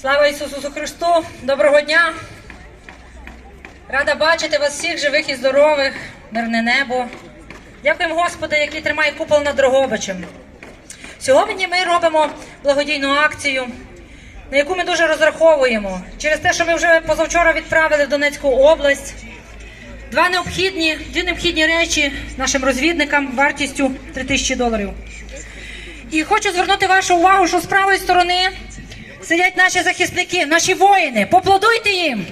Слава Ісусу Христу! Доброго дня! Рада бачити вас всіх живих і здорових, мирне небо. Дякуємо Господу, який тримає купол над Дрогобичем. Сьогодні ми робимо благодійну акцію, на яку ми дуже розраховуємо. Через те, що ми вже позавчора відправили в Донецьку область. Два необхідні, дві необхідні речі нашим розвідникам вартістю 3 тисячі доларів. І хочу звернути вашу увагу, що з правої сторони сидять наші захисники, наші воїни. Поплодуйте їм.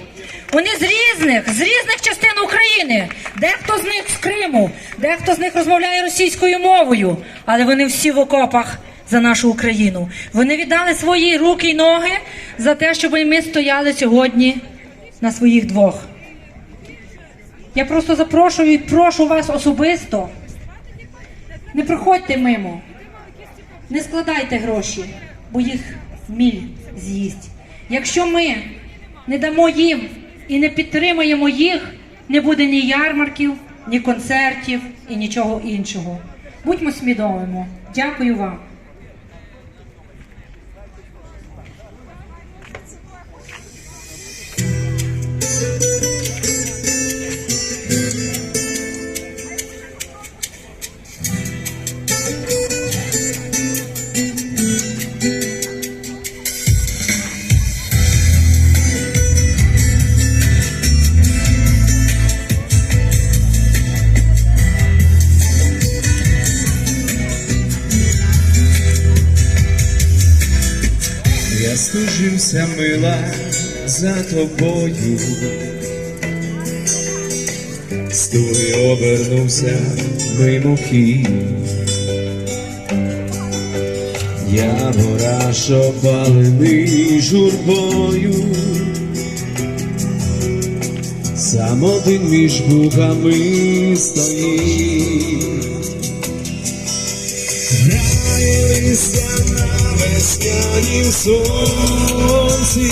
Вони з різних, з різних частин України. Дехто з них з Криму, дехто з них розмовляє російською мовою, але вони всі в окопах за нашу Україну. Вони віддали свої руки й ноги за те, щоб ми стояли сьогодні на своїх двох. Я просто запрошую і прошу вас особисто. Не проходьте мимо. Не складайте гроші, бо їх міль з'їсть. Якщо ми не дамо їм і не підтримуємо їх, не буде ні ярмарків, ні концертів і нічого іншого. Будьмо свідомими. Дякую вам. Стужився, мила, за тобою, Стуги обернувся мимохід. Я що журбою, сам один між буками стоїть. Граєлися на веснянім сонці,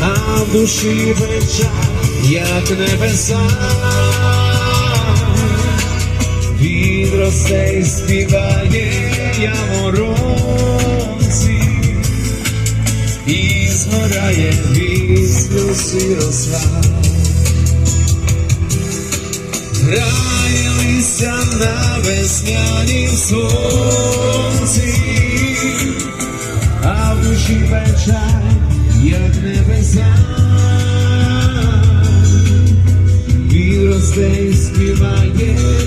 а в душі печаль, як небеса. Він росте співає яворонці, і згорає від сльоз і Граєлися на веснянім сонці, а в душі печаль, як небеса. Він росте і співає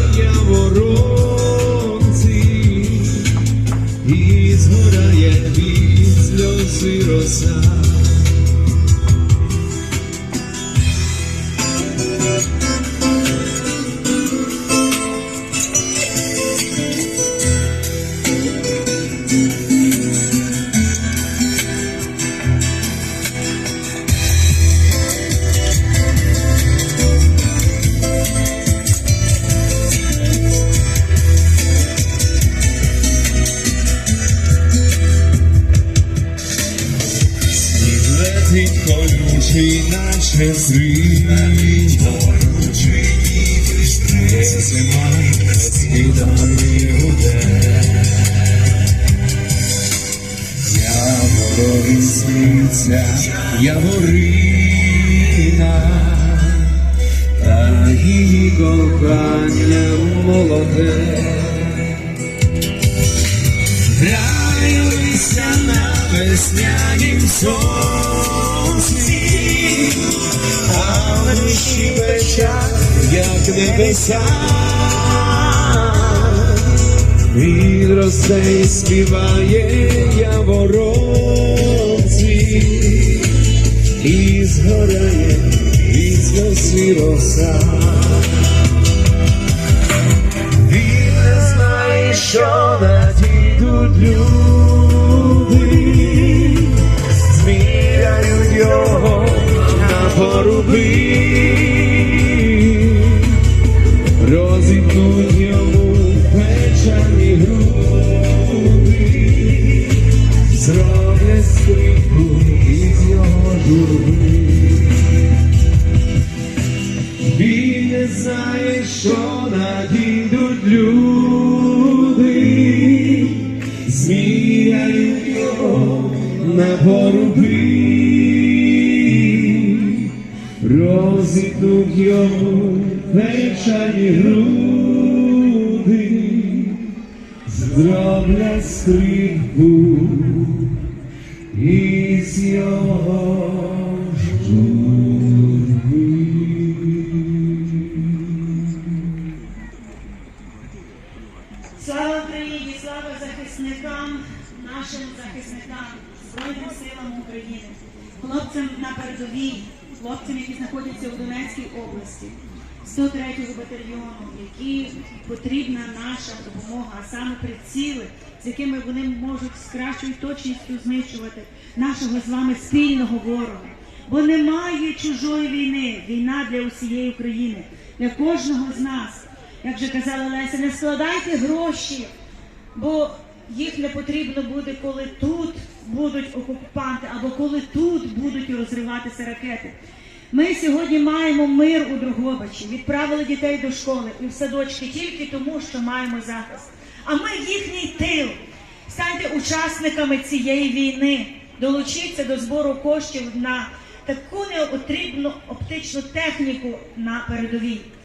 зрить, Є зима, скидає гуде. Яворові сміється, яворина, та її кохання молоде. Граюся на веснянім сонці, в веча, як небеся, Він росте і співає яворонці, і згорає від роса. Хоруби розітнуть йому печальні груди, зроблять скрипку із його журби. Слава Україні, слава захисникам, нашим захисникам, Збройним силам України, хлопцям на передовій, хлопцям, які знаходяться у Донецькій області, 103-го батальйону, які потрібна наша допомога, а саме приціли, з якими вони можуть з кращою точністю знищувати нашого з вами спільного ворога. Бо немає чужої війни, війна для усієї України, для кожного з нас. Як вже казала Леся, не складайте гроші, бо їх не потрібно буде, коли тут будуть окупанти, або коли тут будуть розриватися ракети. Ми сьогодні маємо мир у Дрогобичі, відправили дітей до школи і в садочки тільки тому, що маємо захист. А ми їхній тил. Станьте учасниками цієї війни, долучіться до збору коштів на таку неотрібну оптичну техніку на передовій.